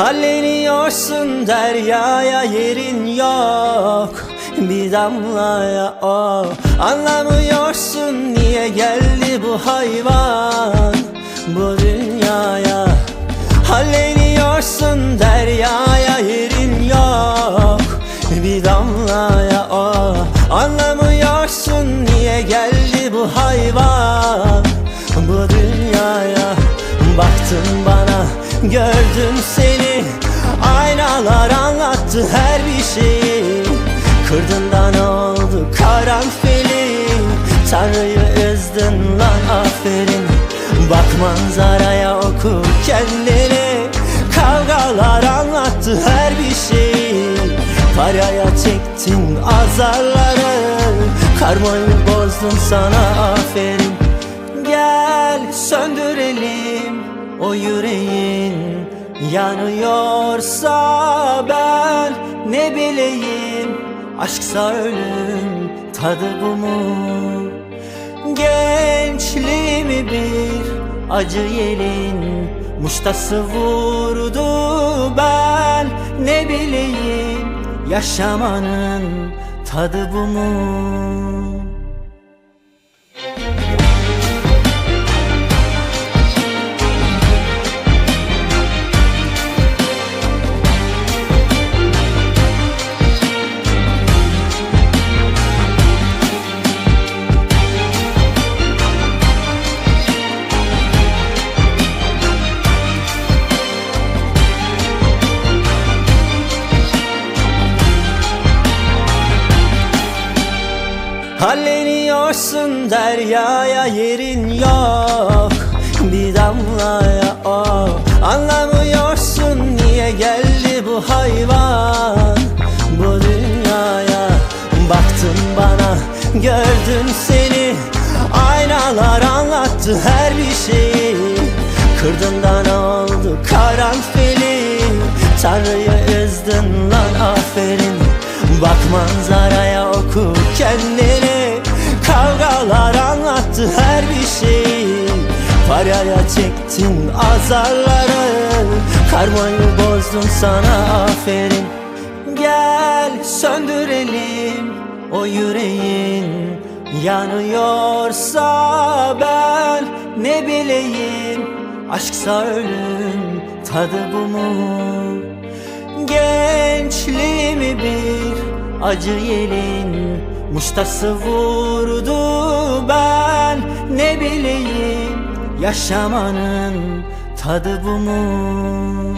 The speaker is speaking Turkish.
Halleniyorsun deryaya yerin yok Bir damlaya o. Anlamıyorsun niye geldi bu hayvan Bu dünyaya. Halleniyorsun deryaya yerin yok Bir damlaya o. Anlamıyorsun niye geldi bu hayvan Bu dünyaya. Baktın bana gördüm seni Kırdın da ne oldu karanfili. Tanrı'yı üzdün lan aferin. Bak manzaraya oku kendini Kavgalar anlattı her bir şeyi. Paraya çektin azarları. Karmayı bozdun sana aferin. Gel söndürelim o yüreğin. Yanıyorsa ben ne bileyim Aşksa ölüm tadı bu mu? Gençliğimi bir acı yelin Muştası vurdu. Ben ne bileyim Yaşamanın tadı bu mu Halleniyorsun deryaya yerin yok. Bir damlaya o Anlamıyorsun niye geldi bu hayvan? Bu dünyaya Baktın bana gördüm seni. Aynalar anlattı her bir şeyi. Kırdın da ne oldu karanfili? Tanrı'yı üzdün lan aferin. Bak manzaraya Paraya çektin azarları. Karmayı bozdun sana aferin. Gel söndürelim o yüreğin. Yanıyorsa ben ne bileyim. Aşksa ölüm tadı bu mu? Gençliğimi bir acı yelin. Muştası vurdu ben ne bileyim Yaşamanın tadı bu mu